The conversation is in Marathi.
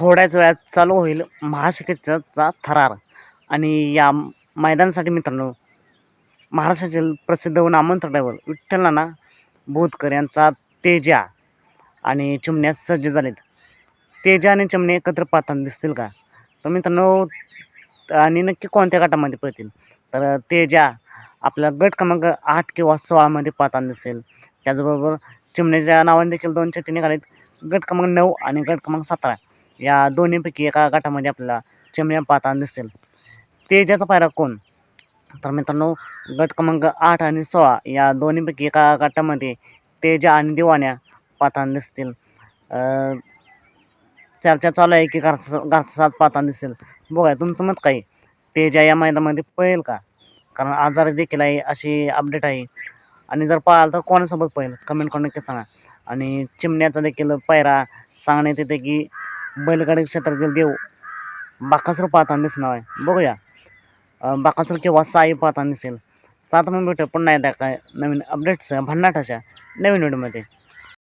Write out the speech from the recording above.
थोड्याच वेळात चालू होईल महाशिकेचा थरार. आणि या मैदानासाठी मित्रांनो महाराष्ट्रातील प्रसिद्ध नामवंत ड्रायव्हर विठ्ठल नाना बोधकर यांचा तेजा आणि चिमण्या सज्ज झालेत. तेजा आणि चिमणे एकत्र पाहताना दिसतील का? तर मित्रांनो आणि नक्की कोणत्या गटामध्ये पळतील? तर तेजा आपला गट क्रमांक आठ किंवा सोळामध्ये पाहताना दिसेल. त्याचबरोबर चिमण्याच्या नावाने देखील दोन चिठ्ठी निघालेत. गट क्रमांक नऊ आणि गट क्रमांक सतरा. या दोन्हीपैकी एका गटामध्ये आपल्याला चिमण्या पाहताना दिसेल. तेजाचा पायरा कोण? तर मित्रांनो गट क्रमांक आठ आणि सोळा या दोन्हीपैकी एका गटामध्ये तेजा आणि दिवाण्या पाहताना दिसतील. चर्चा चालू आहे की घरचा घरचा साथ पाहताना दिसेल. बघा तुमचं मत काय? तेजा या मैदानामध्ये पळेल का? कारण आजार देखील आहे अशी अपडेट आहे. आणि जर पाहाल तर कोणासोबत पळेल? कमेंट करून नक्की सांगा. आणि चिमण्याचा देखील पायरा सांगण्यात येते की बैलगाडी क्षेत्रातील देव बाकासूर पाहताना दिसणार आहे. बघूया. बाकासूर किंवा साई पाहताना दिसेल. सात मग भेटू पुन्हा एकदा काय नवीन अपडेट्स भन्नाटाच्या नवीन व्हिडिओमध्ये